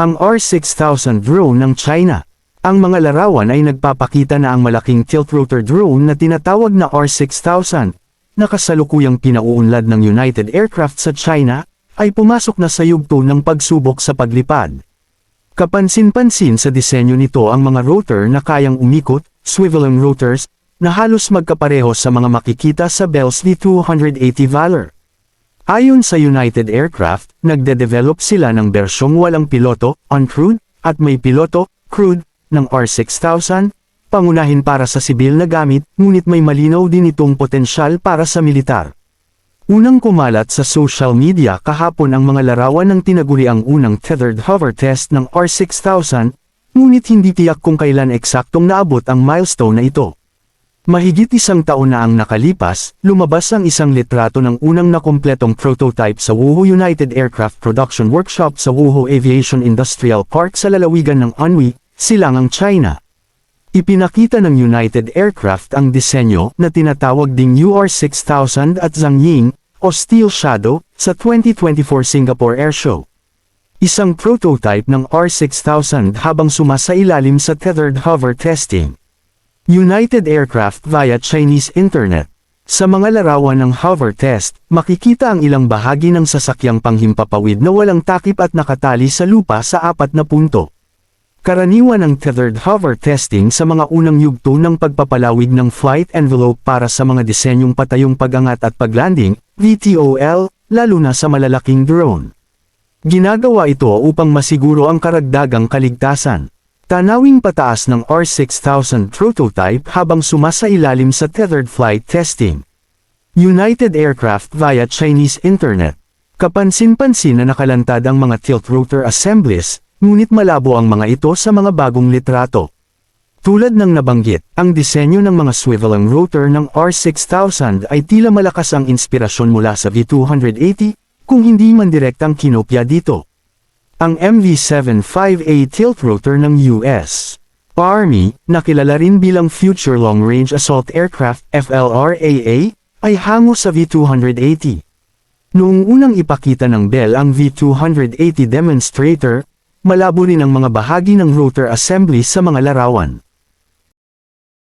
Ang R6000 drone ng China. Ang mga larawan ay nagpapakita na ang malaking tiltrotor drone na tinatawag na R6000, na kasalukuyang pinauunlad ng United Aircraft sa China, ay pumasok na sa yugto ng pagsubok sa paglipad. Kapansin-pansin sa disenyo nito ang mga rotor na kayang umikot, swiveling rotors, na halos magkapareho sa mga makikita sa Bell's D280 Valor. Ayon sa United Aircraft, nagde-develop sila ng bersyong walang piloto, uncrewed, at may piloto, crewed, ng R6000, pangunahin para sa sibil na gamit, ngunit may malinaw din itong potensyal para sa militar. Unang kumalat sa social media kahapon ang mga larawan ng tinaguri ang unang tethered hover test ng R6000, ngunit hindi tiyak kung kailan eksaktong naabot ang milestone na ito. Mahigit isang taon na ang nakalipas, lumabas ang isang litrato ng unang nakompletong prototype sa Wuhu United Aircraft Production Workshop sa Wuhu Aviation Industrial Park sa lalawigan ng Anhui, Silangang China. Ipinakita ng United Aircraft ang disenyo na tinatawag ding UR6000 at Zhangying, o Steel Shadow, sa 2024 Singapore Airshow. Isang prototype ng R6000 habang sumasailalim sa tethered hover testing. United Aircraft via Chinese Internet. Sa mga larawan ng hover test, makikita ang ilang bahagi ng sasakyang panghimpapawid na walang takip at nakatali sa lupa sa apat na punto. Karaniwan ang tethered hover testing sa mga unang yugto ng pagpapalawig ng flight envelope para sa mga disenyong patayong pagangat at paglanding, VTOL, lalo na sa malalaking drone. Ginagawa ito upang masiguro ang karagdagang kaligtasan. Tanawing pataas ng R6000 prototype habang sumasailalim sa tethered flight testing. United Aircraft via Chinese Internet. Kapansin-pansin na nakalantad ang mga tilt rotor assemblies, ngunit malabo ang mga ito sa mga bagong litrato. Tulad ng nabanggit, ang disenyo ng mga swiveling rotor ng R6000 ay tila malakas ang inspirasyon mula sa V280, kung hindi man direktang kinopya dito. Ang MV-75A tilt rotor ng US Army, nakilala rin bilang Future Long Range Assault Aircraft FLRAA, ay hango sa V280. Noong unang ipakita ng Bell ang V280 demonstrator, malabo rin ang mga bahagi ng rotor assembly sa mga larawan.